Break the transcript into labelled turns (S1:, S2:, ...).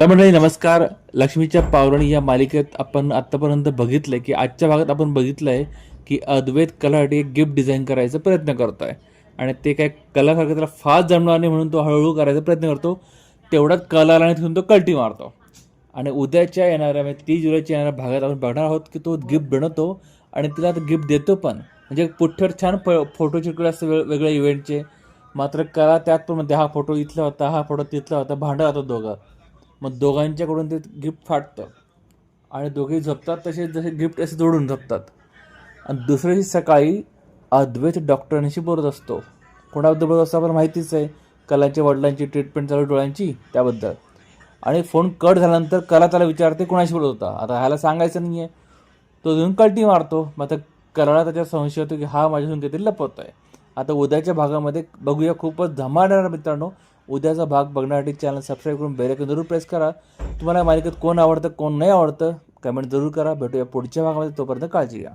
S1: तर मंडळी नमस्कार. लक्ष्मीच्या पावरणी या मालिकेत आपण आत्तापर्यंत बघितलं की आजच्या भागात आपण बघितलं आहे की अद्वैत कलासाठी एक गिफ्ट डिझाईन करायचा प्रयत्न करतो आहे आणि ते काय कलासारखं त्याला फास्ट जमणार नाही म्हणून तो हळूहळू करायचा प्रयत्न करतो. तेवढ्यात कलाला आणि तिथून तो कल्टी मारतो. आणि उद्याच्या येणाऱ्या म्हणजे तीस जुलैच्या येणाऱ्या भागात आपण बघणार आहोत की तो गिफ्ट बनवतो आणि तिला तो गिफ्ट देतो पण. म्हणजे पुठ्ठ्यावर छान प फोटो चिटकले असते वेग वेगळ्या इव्हेंटचे मात्र कला त्यात पण म्हणते हा फोटो इथला होता हा फोटो तिथला होता भांडं होता दोघं. मग दोघांच्याकडून ते गिफ्ट फाटतं. आणि दोघेही झोपतात तसे जसे गिफ्ट असे जोडून झोपतात आणि दुसऱ्या दिवशी सकाळी अद्वैत डॉक्टरांशी बोलत असतो. कोणाबद्दल बोलत असतो आपल्याला माहितीच आहे. कलाच्या वडिलांची ट्रीटमेंट चालू डोळ्यांची त्याबद्दल. आणि फोन कट झाल्यानंतर कला त्याला विचारते कोणाशी बोलत होता. आता ह्याला सांगायचं नाही आहे तो देऊन कल्टी मारतो. मग आता कलाला त्याच्या संशय होतो की हा माझ्यासून काहीतरी लपवत आहे आता उद्याच्या भागामध्ये बघूया खूपच धमाडणार मित्रांनो. उद्याचा भाग बघण्यासाठी चॅनल सबस्क्राईब करून बेलैकन जरूर प्रेस करा. तुम्हाला मालिकेत कोण आवडतं कोण नाही आवडतं कमेंट जरूर करा. भेटूया पुढच्या भागामध्ये. तोपर्यंत काळजी घ्या.